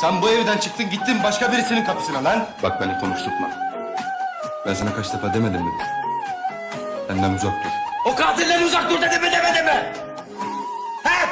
Sen bu evden çıktın gittin başka birisinin kapısına lan. Bak beni konuşturma. Ben sana kaç defa demedim mi? Benden uzak dur. O katilden uzak dur dedim mi demedim mi? He?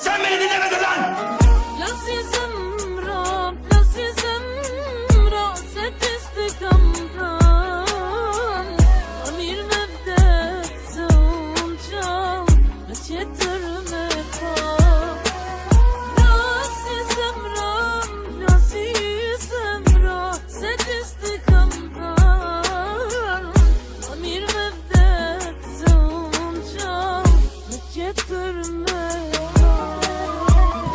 Sen beni dinlemedin lan! Yaz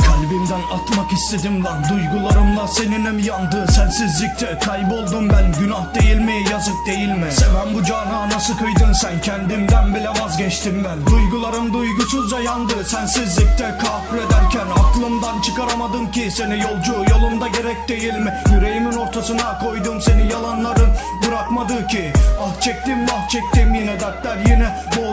Kalbimden atmak istedim lan. Duygularımla seninim yandı. Sensizlikte kayboldum ben. Günah değil mi? Yazık değil mi? Seven bu cana nasıl kıydın sen? Kendimden bile vazgeçtim ben. Duygularım duygusuzca yandı. Sensizlikte kahrederken Aklımdan çıkaramadım ki seni. Yolcu Yolumda gerek değil mi? Yüreğimin ortasına koydum seni yalanların. Bırakmadı ki. Ah çektim ah çektim. Yine dertler yine bol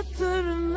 getirme